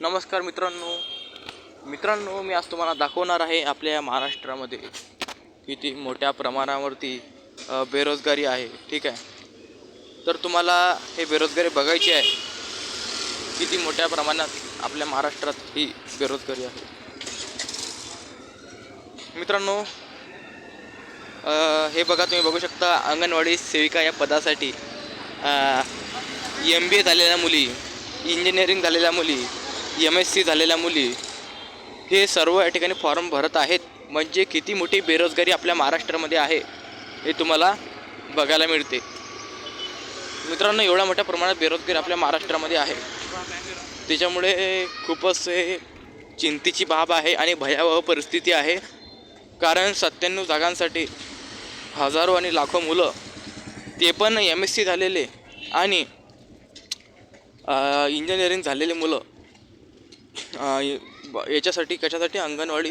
नमस्कार मित्रांनो. मित्रांनो मी आज तुम्हाला दाखवणार आहे आपल्या या महाराष्ट्रामध्ये किती मोठ्या प्रमाणावरती बेरोजगारी आहे. ठीक आहे? तर तुम्हाला हे बेरोजगारी बघायची आहे. किती मोठ्या प्रमाणात आपल्या महाराष्ट्रात ही बेरोजगारी आहे. मित्रांनो हे बघा तुम्ही बघू शकता अंगणवाडी सेविका या पदासाठी एम बी ए झालेल्या मुली इंजिनिअरिंग झालेल्या मुली एम एस सी झालेल्या मुली हे सर्व या ठिकाणी फॉर्म भरत आहेत. म्हणजे किती मोठी बेरोजगारी आपल्या महाराष्ट्रामध्ये आहे हे तुम्हाला बघायला मिळते. मित्रांनो एवढ्या मोठ्या प्रमाणात बेरोजगारी आपल्या महाराष्ट्रामध्ये आहे. त्याच्यामुळे खूपच चिंतेची बाब आहे आणि भयावह परिस्थिती आहे. कारण सत्त्याण्णव जागांसाठी हजारो आणि लाखो मुलं ते पण एम एस सी झालेले आणि इंजिनिअरिंग झालेले मुलं याच्यासाठी कशासाठी अंगणवाडी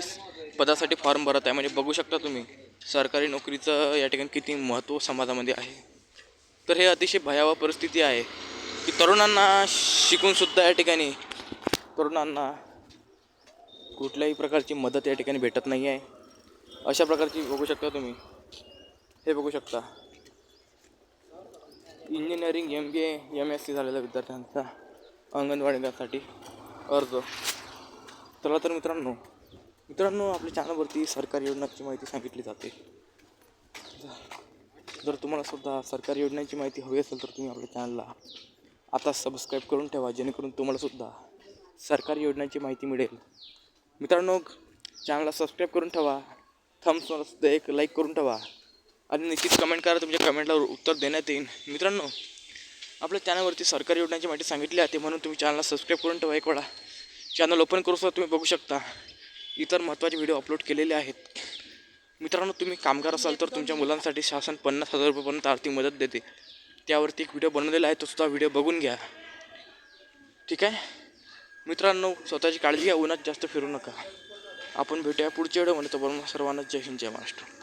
पदासाठी फॉर्म भरत आहे? म्हणजे बघू शकता तुम्ही सरकारी नोकरीचं या ठिकाणी किती महत्त्व समाजामध्ये आहे. तर हे अतिशय भयावह परिस्थिती आहे की तरुणांना शिकूनसुद्धा या ठिकाणी तरुणांना कुठल्याही प्रकारची मदत या ठिकाणी भेटत नाही आहे. अशा प्रकारची बघू शकता तुम्ही. हे बघू शकता. Engineering M B A M S C झालेल्या विद्यार्थ्यांचा अंगणवाडीसाठी अर्ज. चला तर मित्रांनो. मित्रांनो आपल्या चॅनलवरती सरकारी योजनांची माहिती सांगितली जाते. जर तुम्हाला सुद्धा सरकारी योजनांची माहिती हवी असेल तर तुम्ही आपल्या चॅनलला आता सबस्क्राईब करून ठेवा जेणेकरून तुम्हाला सुद्धा सरकारी योजनांची माहिती मिळेल. मित्रांनो चॅनलला सबस्क्राईब करून ठेवा थम्सवर सुद्धा एक लाईक करून ठेवा आणि निश्चित कमेंट करा तुमच्या कमेंटला उत्तर देण्यात येईल. मित्रांनो आपल्या चॅनलवरती सरकारी योजनांची माहिती सांगितली जाते म्हणून तुम्ही चॅनलला सबस्क्राईब करून ठेवा एक वेळा. चॅनल ओपन करू सुद्धा तुम्ही बघू शकता. इतर महत्त्वाचे व्हिडिओ अपलोड केलेले आहेत. मित्रांनो तुम्ही कामगार असाल तर तुमच्या मुलांसाठी शासन पन्नास हजार रुपयेपर्यंत आर्थिक मदत देते. त्यावरती एक व्हिडिओ बनवलेला आहे तो सुद्धा व्हिडिओ बघून घ्या. ठीक आहे? मित्रांनो स्वतःची काळजी घ्या उन्हात जास्त फिरू नका. आपण भेटूया पुढच्या व्हिडिओमध्ये तर सर्वांना जय हिंद जय महाराष्ट्र.